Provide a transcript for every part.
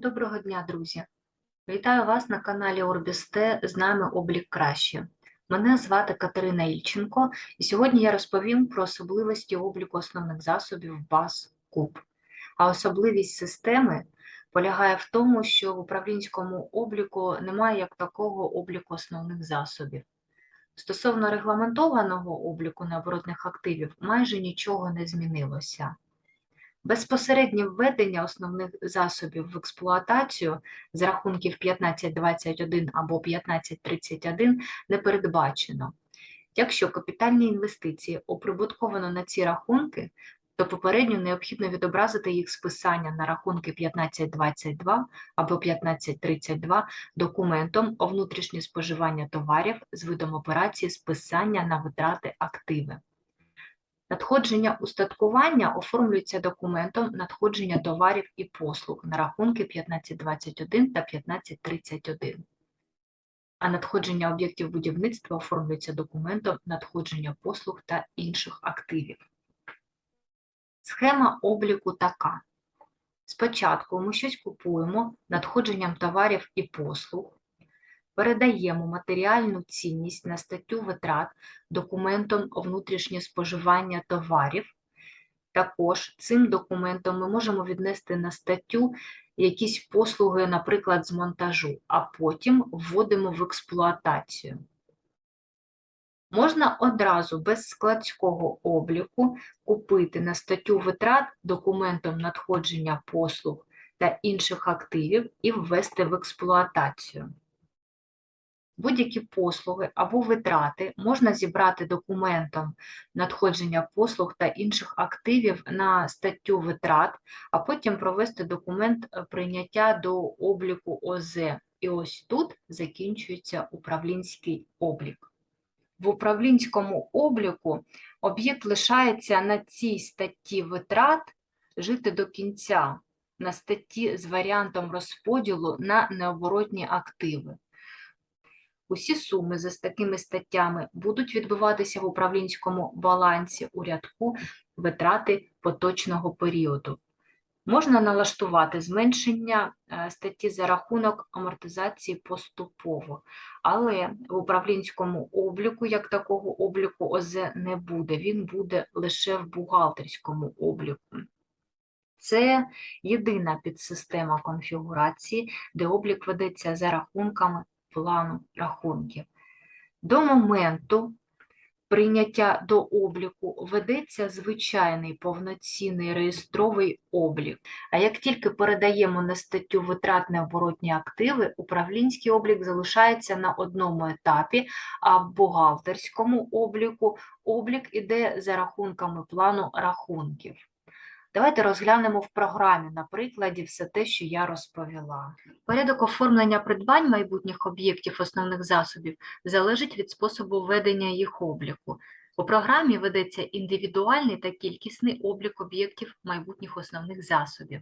Доброго дня, друзі! Вітаю вас на каналі Орбісте з нами облік краще. Мене звати Катерина Ільченко, і сьогодні я розповім про особливості обліку основних засобів баз КУП. А особливість системи полягає в тому, що в управлінському обліку немає як такого обліку основних засобів. Стосовно регламентованого обліку необоротних активів майже нічого не змінилося. Безпосереднє введення основних засобів в експлуатацію з рахунків 1521 або 1531 не передбачено. Якщо капітальні інвестиції оприбутковано на ці рахунки, то попередньо необхідно відобразити їх списання на рахунки 1522 або 1532 документом о внутрішнє споживання товарів з видом операції списання на витрати активи. Надходження устаткування оформлюється документом надходження товарів і послуг на рахунки 1521 та 1531. А надходження об'єктів будівництва оформлюється документом надходження послуг та інших активів. Схема обліку така. Спочатку ми щось купуємо надходженням товарів і послуг, передаємо матеріальну цінність на статтю витрат документом внутрішнє споживання товарів. Також цим документом ми можемо віднести на статтю якісь послуги, наприклад, з монтажу, а потім вводимо в експлуатацію. Можна одразу без складського обліку купити на статтю витрат документом надходження послуг та інших активів і ввести в експлуатацію. Будь-які послуги або витрати можна зібрати документом надходження послуг та інших активів на статтю витрат, а потім провести документ е, прийняття до обліку ОЗ. І ось тут закінчується управлінський облік. В управлінському обліку об'єкт лишається на цій статті витрат жити до кінця, на статті з варіантом розподілу на необоротні активи. Усі суми за такими статтями будуть відбуватися в управлінському балансі у рядку витрати поточного періоду. Можна налаштувати зменшення е, статті за рахунок амортизації поступово, але в управлінському обліку, як такого обліку ОЗ не буде, він буде лише в бухгалтерському обліку. Це єдина підсистема конфігурації, де облік ведеться за рахунками плану рахунків. До моменту прийняття до обліку ведеться звичайний повноцінний реєстровий облік. А як тільки передаємо на статтю витрат необоротні активи, управлінський облік залишається на одному етапі, а в бухгалтерському обліку облік іде за рахунками плану рахунків. Давайте розглянемо в програмі на прикладі все те, що я розповіла. Порядок оформлення придбань майбутніх об'єктів основних засобів залежить від способу ведення їх обліку. У програмі ведеться індивідуальний та кількісний облік об'єктів майбутніх основних засобів.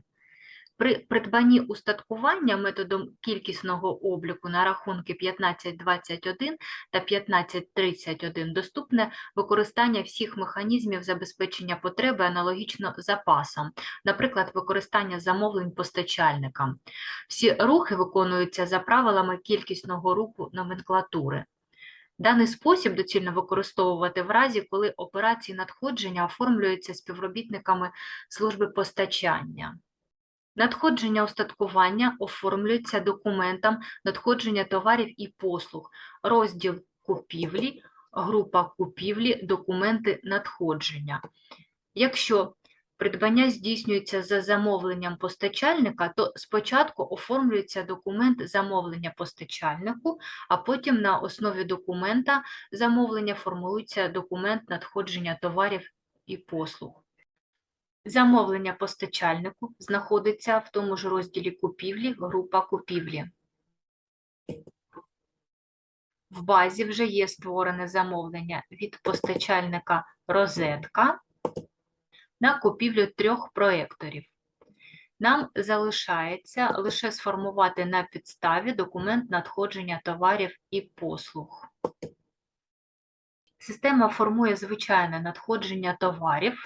При придбанні устаткування методом кількісного обліку на рахунки 1521 та 1531 доступне використання всіх механізмів забезпечення потреби аналогічно запасам, наприклад, використання замовлень постачальникам. Всі рухи виконуються за правилами кількісного руху номенклатури. Даний спосіб доцільно використовувати в разі, коли операції надходження оформлюються співробітниками служби постачання. Надходження устаткування оформлюється документом надходження товарів і послуг, розділ купівлі, група купівлі, документи надходження. Якщо придбання здійснюється за замовленням постачальника, то спочатку оформлюється документ замовлення постачальнику, а потім на основі документа замовлення формується документ надходження товарів і послуг. Замовлення постачальнику знаходиться в тому ж розділі купівлі, група купівлі. В базі вже є створене замовлення від постачальника розетка на купівлю трьох проєкторів. Нам залишається лише сформувати на підставі документ надходження товарів і послуг. Система формує звичайне надходження товарів.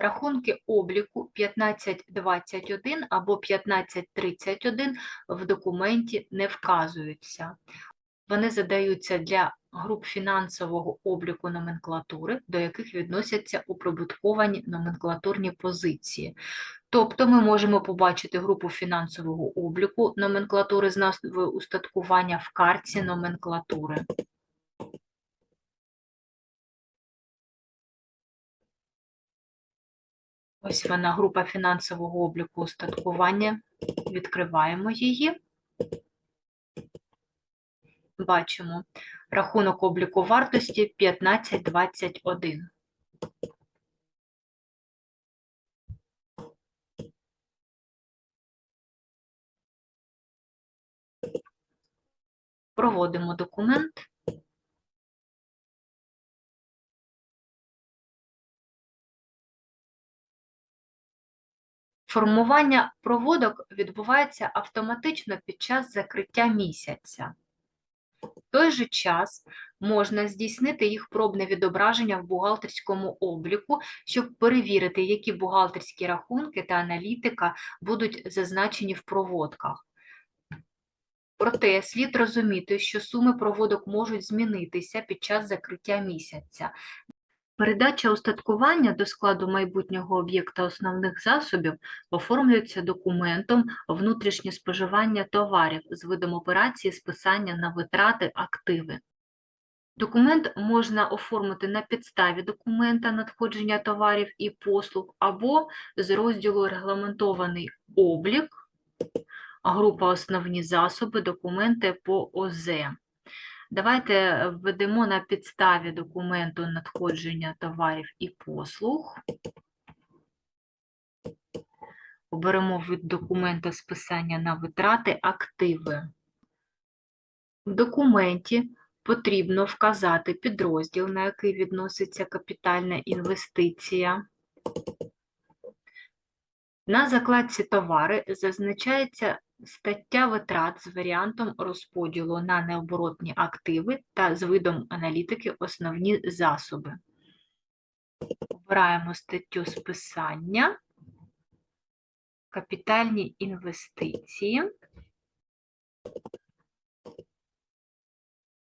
Рахунки обліку 1521 або 1531 в документі не вказуються. Вони задаються для груп фінансового обліку номенклатури, до яких відносяться уприбутковані номенклатурні позиції. Тобто ми можемо побачити групу фінансового обліку номенклатури з назвою устаткування в картці номенклатури. Ось вона, група фінансового обліку устаткування. Відкриваємо її. Бачимо рахунок обліку вартості 1521. Проводимо документ. Формування проводок відбувається автоматично під час закриття місяця. В той же час можна здійснити їх пробне відображення в бухгалтерському обліку, щоб перевірити, які бухгалтерські рахунки та аналітика будуть зазначені в проводках. Проте слід розуміти, що суми проводок можуть змінитися під час закриття місяця. Передача устаткування до складу майбутнього об'єкта основних засобів оформлюється документом внутрішнє споживання товарів з видом операції списання на витрати активи. Документ можна оформити на підставі документа надходження товарів і послуг або з розділу регламентований облік, група основні засоби, документи по ОЗ. Давайте введемо на підставі документу надходження товарів і послуг. Оберемо від документа списання на витрати активи. В документі потрібно вказати підрозділ, на який відноситься капітальна інвестиція. На закладці товари зазначається стаття витрат з варіантом розподілу на необоротні активи та з видом аналітики основні засоби. Обираємо статтю списання, капітальні інвестиції,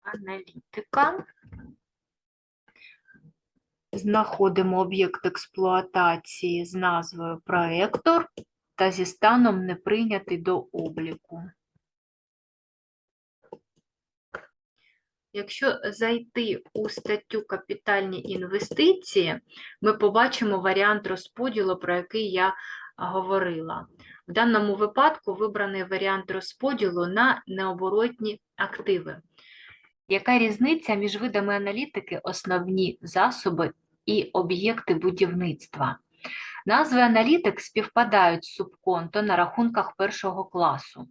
аналітика. Знаходимо об'єкт експлуатації з назвою проектор та зі станом не прийнятий до обліку. Якщо зайти у статтю капітальні інвестиції, ми побачимо варіант розподілу, про який я говорила. В даному випадку вибраний варіант розподілу на необоротні активи. Яка різниця між видами аналітики основні засоби і об'єкти будівництва? Назви аналітик співпадають з субконто на рахунках першого класу.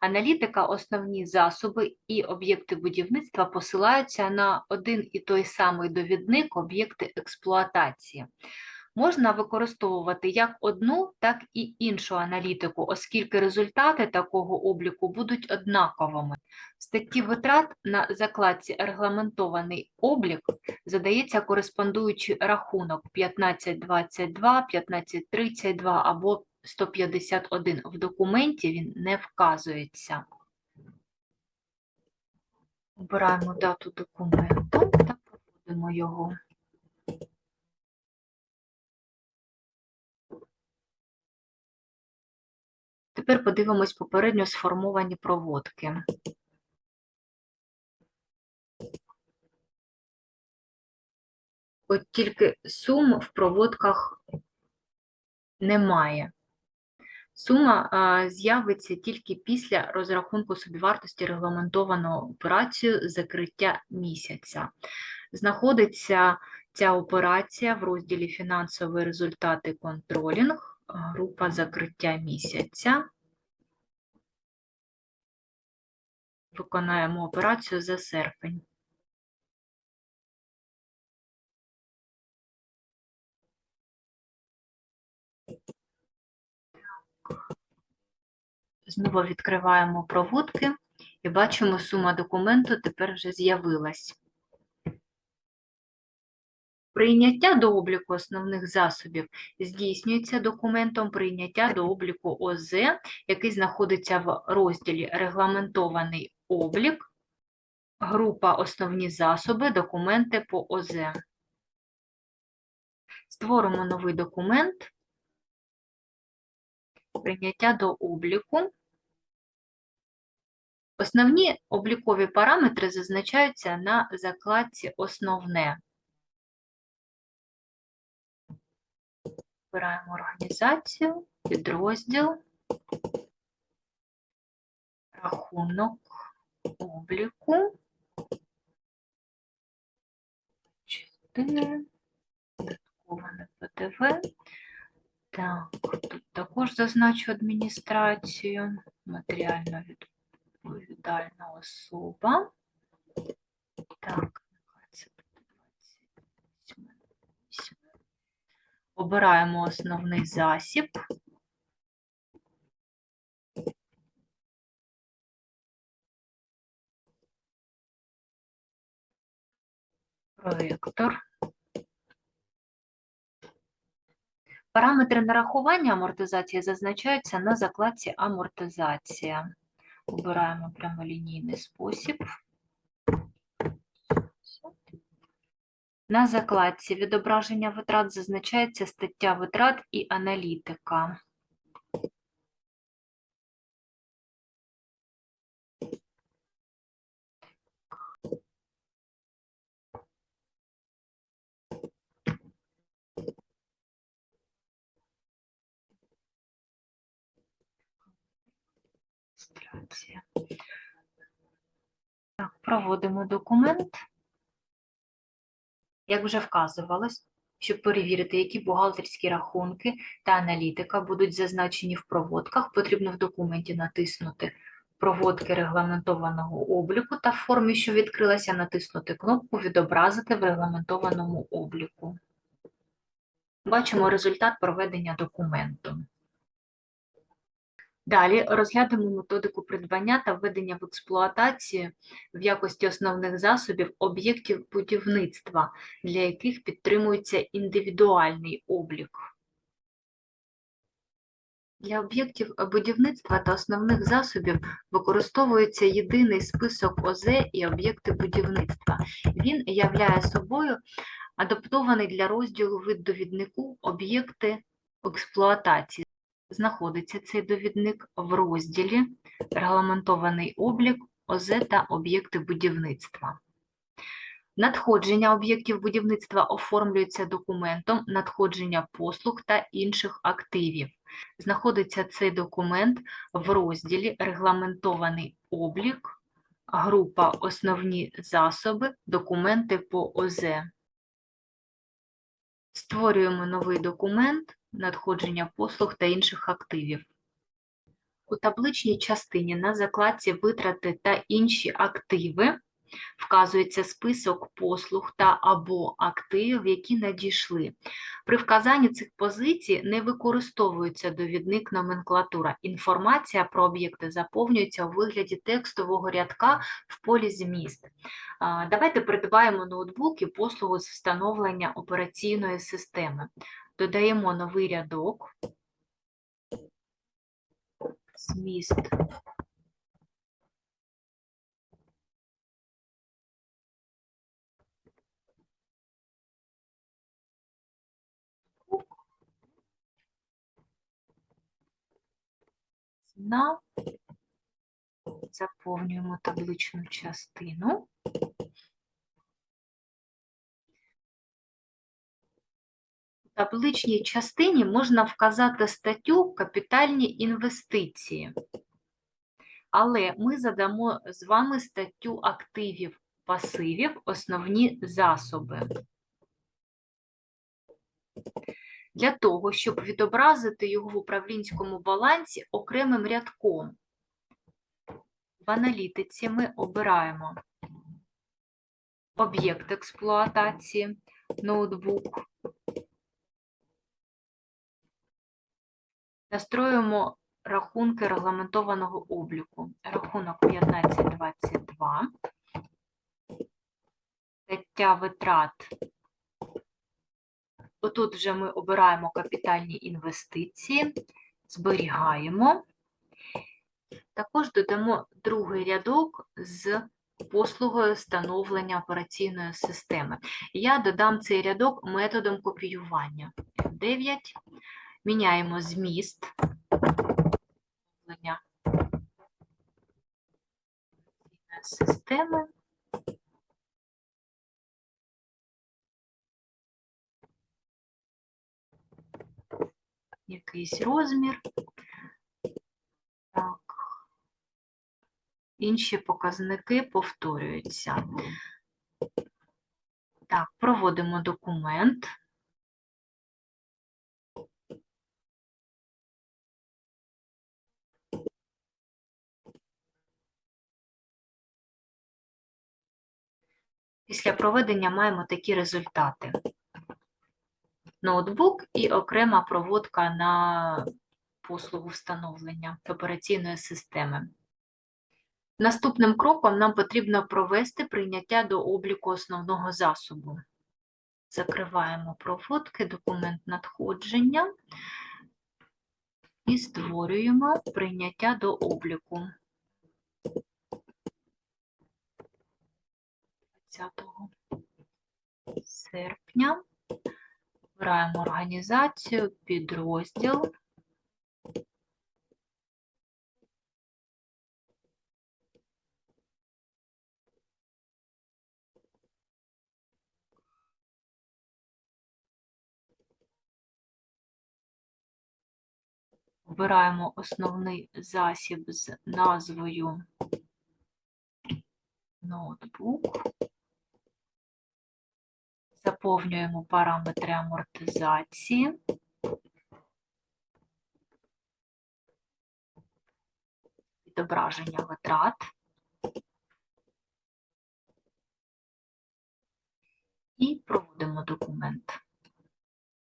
Аналітика, основні засоби і об'єкти будівництва посилаються на один і той самий довідник об'єкти експлуатації. Можна використовувати як одну, так і іншу аналітику, оскільки результати такого обліку будуть однаковими. В статті витрат на закладці регламентований облік задається кореспондуючий рахунок 1522, 1532 або 151. В документі він не вказується. Обираємо дату документу та проводимо його. Тепер подивимось попередньо сформовані проводки. От тільки сум в проводках немає. Сума з'явиться тільки після розрахунку собівартості регламентованого операцію закриття місяця. Знаходиться ця операція в розділі Фінансові результати контролінг, група закриття місяця. Виконаємо операцію за серпень. Знову відкриваємо проводки і бачимо, сума документу тепер вже з'явилась. Прийняття до обліку основних засобів здійснюється документом прийняття до обліку ОЗ, який знаходиться в розділі Регламентований облік, група Основні засоби, документи по ОЗ. Створимо новий документ. Прийняття до обліку. Основні облікові параметри зазначаються на закладці Основне. Вибираємо організацію, підрозділ, рахунок обліку, 4, додатковане ПДВ. Так, тут також зазначу адміністрацію, матеріально відповідальна особа. Так, це буде 28. Обираємо основний засіб. Проєктор. Параметри нарахування амортизації зазначаються на закладці амортизація. Обираємо прямолінійний спосіб. На закладці відображення витрат зазначається стаття витрат і аналітика. Так, проводимо документ. Як вже вказувалось, щоб перевірити, які бухгалтерські рахунки та аналітика будуть зазначені в проводках, потрібно в документі натиснути проводки регламентованого обліку та в формі, що відкрилася, натиснути кнопку Відобразити в регламентованому обліку. Бачимо результат проведення документу. Далі розглянемо методику придбання та введення в експлуатацію в якості основних засобів об'єктів будівництва, для яких підтримується індивідуальний облік. Для об'єктів будівництва та основних засобів використовується єдиний список ОЗ і об'єкти будівництва. Він являє собою адаптований для розділу вид довіднику об'єкти експлуатації. Знаходиться цей довідник в розділі Регламентований облік ОЗ та об'єкти будівництва. Надходження об'єктів будівництва оформлюється документом надходження послуг та інших активів. Знаходиться цей документ в розділі Регламентований облік, група Основні засоби, документи по ОЗ. Створюємо новий документ надходження послуг та інших активів. У табличній частині на закладці Витрати та інші активи вказується список послуг та або активів, які надійшли. При вказанні цих позицій не використовується довідник номенклатура. Інформація про об'єкти заповнюється у вигляді текстового рядка в полі зміст. Давайте придбаємо ноутбук і послугу з встановлення операційної системи. Додаємо новий рядок. Зміст ціна. Заповнюємо табличну частину. Табличній частині можна вказати статтю капітальні інвестиції. Але ми задамо з вами статтю активів, пасивів, основні засоби. Для того, щоб відобразити його в управлінському балансі окремим рядком. В аналітиці ми обираємо об'єкт експлуатації, ноутбук. Настроюємо рахунки регламентованого обліку. Рахунок 1522. Стаття витрат Отут вже ми обираємо капітальні інвестиції, зберігаємо. Також додамо другий рядок з послугою встановлення операційної системи. Я додам цей рядок методом копіювання. 9. Міняємо зміст. встановлення системи. Якийсь розмір. Так. Інші показники повторюються. Так, проводимо документ. Після проведення маємо такі результати. Ноутбук і окрема проводка на послугу встановлення операційної системи. Наступним кроком нам потрібно провести прийняття до обліку основного засобу. Закриваємо проводки, документ надходження і створюємо прийняття до обліку. 20 серпня. Вибираємо організацію, підрозділ. Обираємо основний засіб з назвою ноутбук. Заповнюємо параметри амортизації. Відображення витрат. І проводимо документ.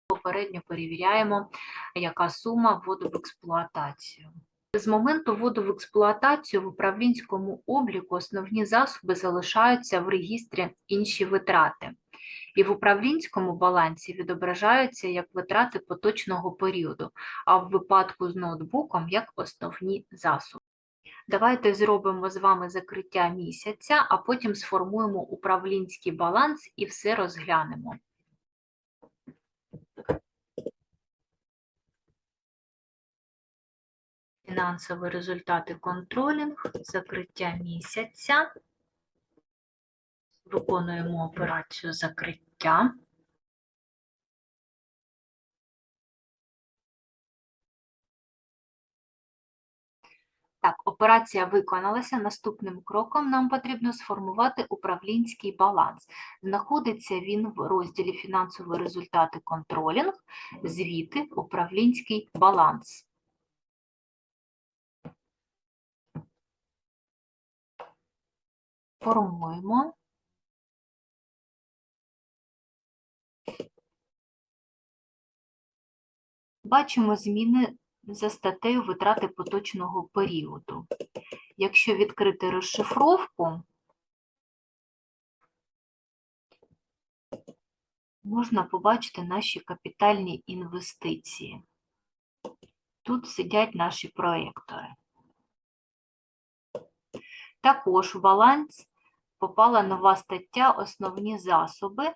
Попередньо перевіряємо, яка сума вводу в експлуатацію. З моменту вводу в експлуатацію в управлінському обліку основні засоби залишаються в регістрі інші витрати. І в управлінському балансі відображаються як витрати поточного періоду, а в випадку з ноутбуком як основні засоби. Давайте зробимо з вами закриття місяця, а потім сформуємо управлінський баланс і все розглянемо. Фінансові результати контролінг, закриття місяця. Виконуємо операцію закриття. Так, операція виконалася. Наступним кроком нам потрібно сформувати управлінський баланс. Знаходиться він в розділі фінансові результати контролінг, звіти, управлінський баланс. Формуємо. Бачимо зміни за статтею витрати поточного періоду. Якщо відкрити розшифровку, можна побачити наші капітальні інвестиції. Тут сидять наші проєктори. Також в баланс попала нова стаття Основні засоби.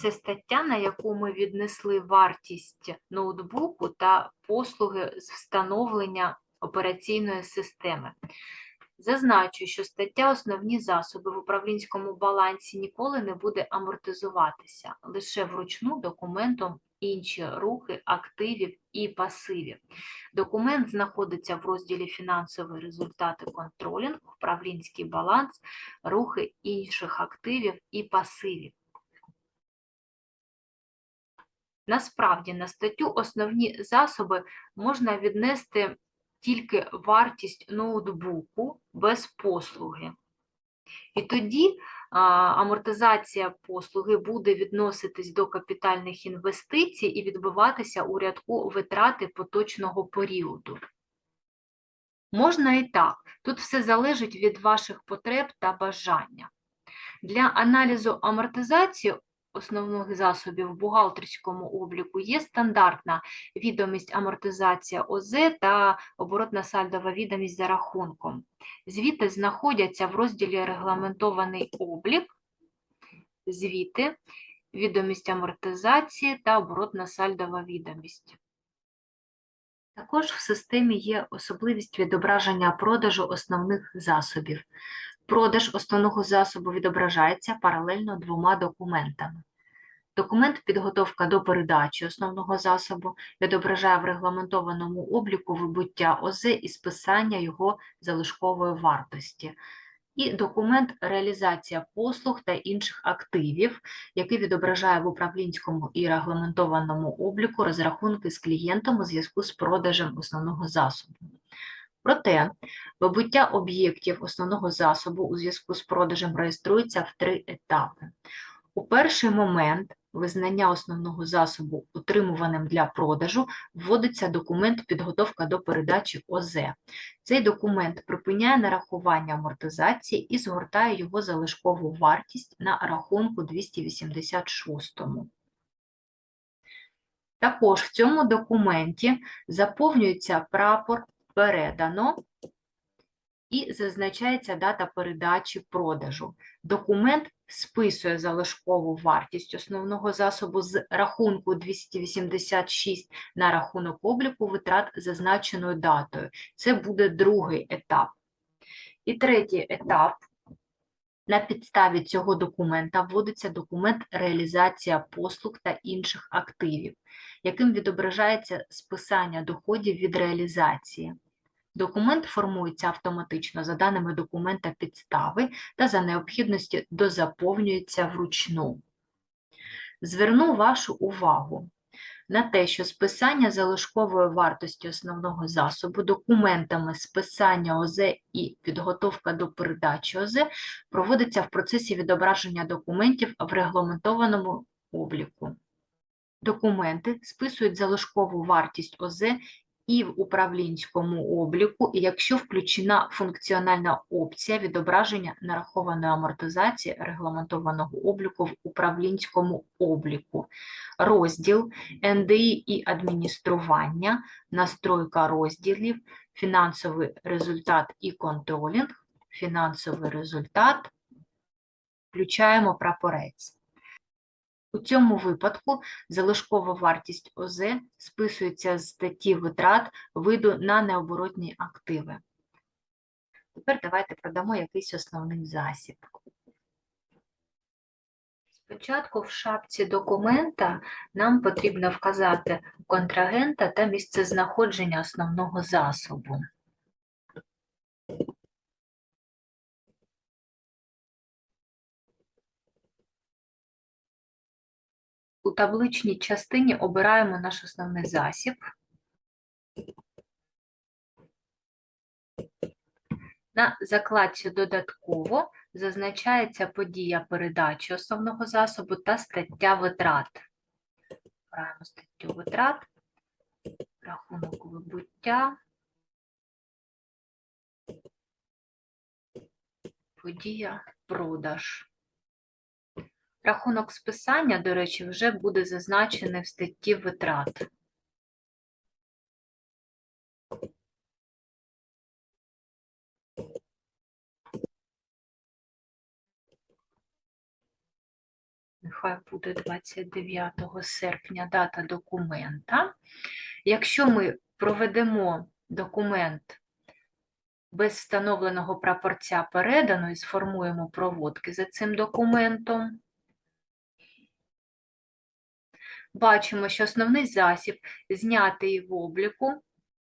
Це стаття, на яку ми віднесли вартість ноутбуку та послуги з встановлення операційної системи. Зазначу, що стаття Основні засоби в управлінському балансі ніколи не буде амортизуватися, лише вручну документом інші рухи активів і пасивів. Документ знаходиться в розділі Фінансові результати контролінг, управлінський баланс, рухи інших активів і пасивів. Насправді на статтю основні засоби можна віднести тільки вартість ноутбуку без послуги. І тоді а, амортизація послуги буде відноситись до капітальних інвестицій і відбуватися у рядку витрати поточного періоду. Можна і так. Тут все залежить від ваших потреб та бажання. Для аналізу амортизації основних засобів в бухгалтерському обліку є стандартна відомість амортизація ОЗ та оборотна сальдова відомість за рахунком. Звіти знаходяться в розділі регламентований облік, звіти, відомість амортизації та оборотна сальдова відомість. Також в системі є особливість відображення продажу основних засобів. Продаж основного засобу відображається паралельно двома документами. Документ підготовка до передачі основного засобу відображає в регламентованому обліку вибуття ОЗ і списання його залишкової вартості. І документ реалізація послуг та інших активів, який відображає в управлінському і регламентованому обліку розрахунки з клієнтом у зв'язку з продажем основного засобу. Проте вибуття об'єктів основного засобу у зв'язку з продажем реєструється в три етапи. У перший момент визнання основного засобу утримуваним для продажу вводиться документ підготовка до передачі ОЗ. Цей документ припиняє нарахування амортизації і згортає його залишкову вартість на рахунку 286. Також в цьому документі заповнюється прапор передано і зазначається дата передачі продажу. Документ списує залишкову вартість основного засобу з рахунку 286 на рахунок обліку витрат зазначеною датою. Це буде другий етап. І третій етап. На підставі цього документа вводиться документ реалізація послуг та інших активів, яким відображається списання доходів від реалізації. Документ формується автоматично за даними документа підстави та за необхідності дозаповнюється вручну. Зверну вашу увагу на те, що списання залишкової вартості основного засобу документами списання ОЗ і підготовка до передачі ОЗ проводиться в процесі відображення документів в регламентованому обліку. Документи списують залишкову вартість ОЗ і в управлінському обліку, якщо включена функціональна опція відображення нарахованої амортизації регламентованого обліку в управлінському обліку, розділ НДІ і адміністрування, настройка розділів, фінансовий результат і контролінг, фінансовий результат, включаємо прапорець. У цьому випадку залишкова вартість ОЗ списується з статті витрат виду на необоротні активи. Тепер давайте продамо якийсь основний засіб. Спочатку в шапці документа нам потрібно вказати контрагента та місцезнаходження основного засобу. У табличній частині обираємо наш основний засіб. На закладці додатково зазначається подія передачі основного засобу та стаття витрат. Обираємо статтю витрат, рахунок вибуття, подія продаж. Рахунок списання, до речі, вже буде зазначений в статті витрат. Нехай буде 29 серпня дата документа. Якщо ми проведемо документ без встановленого прапорця передано і сформуємо проводки за цим документом, бачимо, що основний засіб знятий в обліку,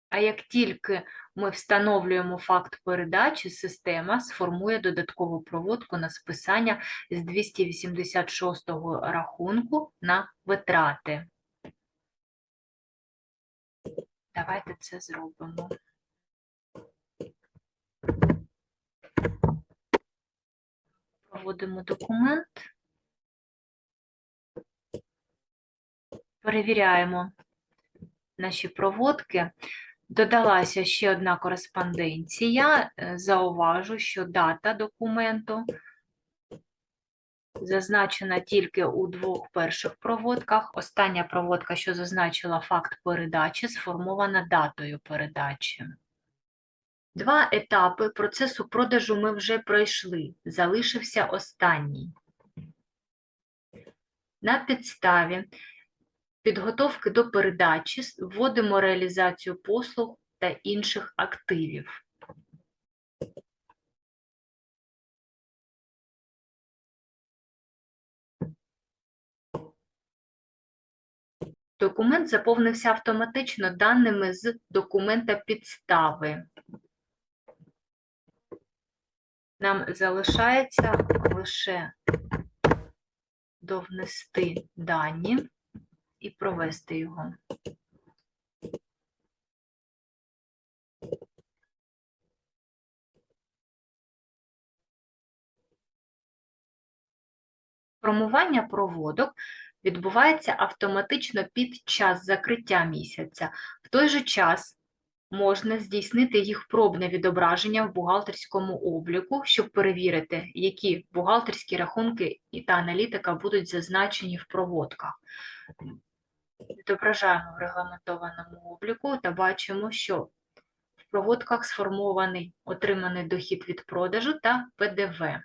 а як тільки ми встановлюємо факт передачі, система сформує додаткову проводку на списання з 286 рахунку на витрати. Давайте це зробимо. Проводимо документ. Перевіряємо наші проводки. Додалася ще одна кореспонденція. Е, Зауважу, що дата документу зазначена тільки у двох перших проводках. Остання проводка, що зазначила факт передачі, сформована датою передачі. Два етапи процесу продажу ми вже пройшли, залишився останній. На підставі підготовки до передачі вводимо реалізацію послуг та інших активів. Документ заповнився автоматично даними з документа підстави. Нам залишається лише довнести дані і провести його. Формування проводок відбувається автоматично під час закриття місяця. В той же час можна здійснити їх пробне відображення в бухгалтерському обліку, щоб перевірити, які бухгалтерські рахунки і та аналітика будуть зазначені в проводках. Відображаємо в регламентованому обліку та бачимо, що в проводках сформований отриманий дохід від продажу та ПДВ.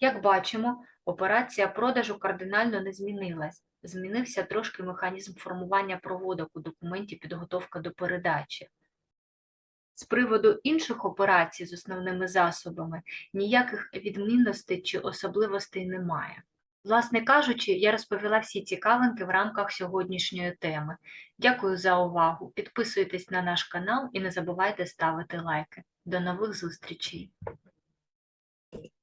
Як бачимо, операція продажу кардинально не змінилась. Змінився трошки механізм формування проводок у документі підготовка до передачі. З приводу інших операцій з основними засобами ніяких відмінностей чи особливостей немає. Власне кажучи, я розповіла всі цікавинки в рамках сьогоднішньої теми. Дякую за увагу. Підписуйтесь на наш канал і не забувайте ставити лайки. До нових зустрічей!